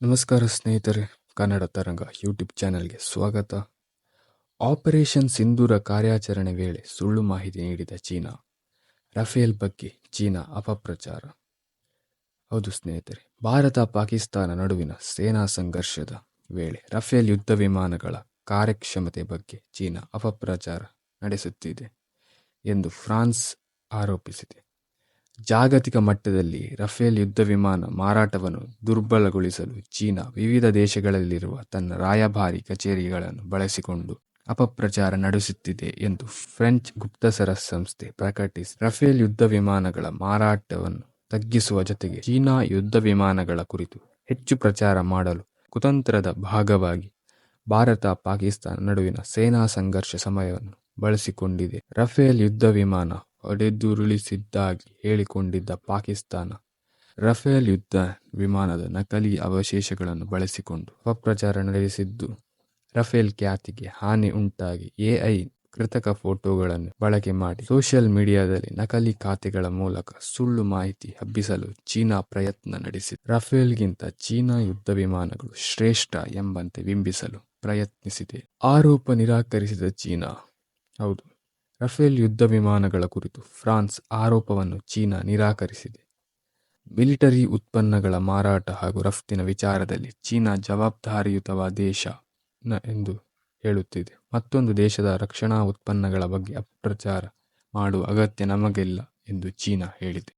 ನಮಸ್ಕಾರ ಸ್ನೇಹಿತರೆ, ಕನ್ನಡ ತರಂಗ ಯೂಟ್ಯೂಬ್ ಚಾನೆಲ್ಗೆ ಸ್ವಾಗತ. ಆಪರೇಷನ್ ಸಿಂಧೂರ ಕಾರ್ಯಾಚರಣೆ ವೇಳೆ ಸುಳ್ಳು ಮಾಹಿತಿ ನೀಡಿದ ಚೀನಾ, ರಫೇಲ್ ಬಗ್ಗೆ ಚೀನಾ ಅಪಪ್ರಚಾರ. ಹೌದು ಸ್ನೇಹಿತರೆ, ಭಾರತ ಪಾಕಿಸ್ತಾನ ನಡುವಿನ ಸೇನಾ ಸಂಘರ್ಷದ ವೇಳೆ ರಫೇಲ್ ಯುದ್ಧ ವಿಮಾನಗಳ ಕಾರ್ಯಕ್ಷಮತೆ ಬಗ್ಗೆ ಚೀನಾ ಅಪಪ್ರಚಾರ ನಡೆಸುತ್ತಿದೆ ಎಂದು ಫ್ರಾನ್ಸ್ ಆರೋಪಿಸಿದೆ. ಜಾಗತಿಕ ಮಟ್ಟದಲ್ಲಿ ರಫೇಲ್ ಯುದ್ಧ ವಿಮಾನ ಮಾರಾಟವನ್ನು ದುರ್ಬಲಗೊಳಿಸಲು ಚೀನಾ ವಿವಿಧ ದೇಶಗಳಲ್ಲಿರುವ ತನ್ನ ರಾಯಭಾರಿ ಕಚೇರಿಗಳನ್ನು ಬಳಸಿಕೊಂಡು ಅಪಪ್ರಚಾರ ನಡೆಸುತ್ತಿದೆ ಎಂದು ಫ್ರೆಂಚ್ ಗುಪ್ತಸರ ಸಂಸ್ಥೆ ಪ್ರಕಟಿಸಿ. ರಫೇಲ್ ಯುದ್ಧ ವಿಮಾನಗಳ ಮಾರಾಟವನ್ನು ತಗ್ಗಿಸುವ ಜೊತೆಗೆ ಚೀನಾ ಯುದ್ಧ ವಿಮಾನಗಳ ಕುರಿತು ಹೆಚ್ಚು ಪ್ರಚಾರ ಮಾಡಲು ಕುತಂತ್ರದ ಭಾಗವಾಗಿ ಭಾರತ, ಪಾಕಿಸ್ತಾನ ನಡುವಿನ ಸೇನಾ ಸಂಘರ್ಷ ಸಮಯವನ್ನು ಬಳಸಿಕೊಂಡಿದೆ. ರಫೇಲ್ ಯುದ್ಧ ವಿಮಾನ ಹೊಡೆದುರುಳಿಸಿದ್ದಾಗಿ ಹೇಳಿಕೊಂಡಿದ್ದ ಪಾಕಿಸ್ತಾನ. ರಫೇಲ್ ಯುದ್ಧ ವಿಮಾನದ ನಕಲಿ ಅವಶೇಷಗಳನ್ನು ಬಳಸಿಕೊಂಡು ಅಪಪ್ರಚಾರ ನಡೆಸಿದ್ದು, ರಫೇಲ್ ಖ್ಯಾತಿಗೆ ಹಾನಿ ಉಂಟಾಗಿ ಎಐ ಕೃತಕ ಫೋಟೋಗಳನ್ನು ಬಳಕೆ ಮಾಡಿ ಸೋಷಿಯಲ್ ಮೀಡಿಯಾದಲ್ಲಿ ನಕಲಿ ಖಾತೆಗಳ ಮೂಲಕ ಸುಳ್ಳು ಮಾಹಿತಿ ಹಬ್ಬಿಸಲು ಚೀನಾ ಪ್ರಯತ್ನ ನಡೆಸಿದೆ. ರಫೇಲ್ಗಿಂತ ಚೀನಾ ಯುದ್ಧ ವಿಮಾನಗಳು ಶ್ರೇಷ್ಠ ಎಂಬಂತೆ ಬಿಂಬಿಸಲು ಪ್ರಯತ್ನಿಸಿದೆ. ಆರೋಪ ನಿರಾಕರಿಸಿದ ಚೀನಾ. ಹೌದು. ರಫೇಲ್ ಯುದ್ಧ ವಿಮಾನಗಳ ಕುರಿತು ಫ್ರಾನ್ಸ್ ಆರೋಪವನ್ನು ಚೀನಾ ನಿರಾಕರಿಸಿದೆ. ಮಿಲಿಟರಿ ಉತ್ಪನ್ನಗಳ ಮಾರಾಟ ಹಾಗೂ ರಫ್ತಿನ ವಿಚಾರದಲ್ಲಿ ಚೀನಾ ಜವಾಬ್ದಾರಿಯುತವಾದ ದೇಶ ಎಂದು ಹೇಳುತ್ತಿದೆ. ಮತ್ತೊಂದು ದೇಶದ ರಕ್ಷಣಾ ಉತ್ಪನ್ನಗಳ ಬಗ್ಗೆ ಅಪಪ್ರಚಾರ ಮಾಡುವ ಅಗತ್ಯ ನಮಗಿಲ್ಲ ಎಂದು ಚೀನಾ ಹೇಳಿದೆ.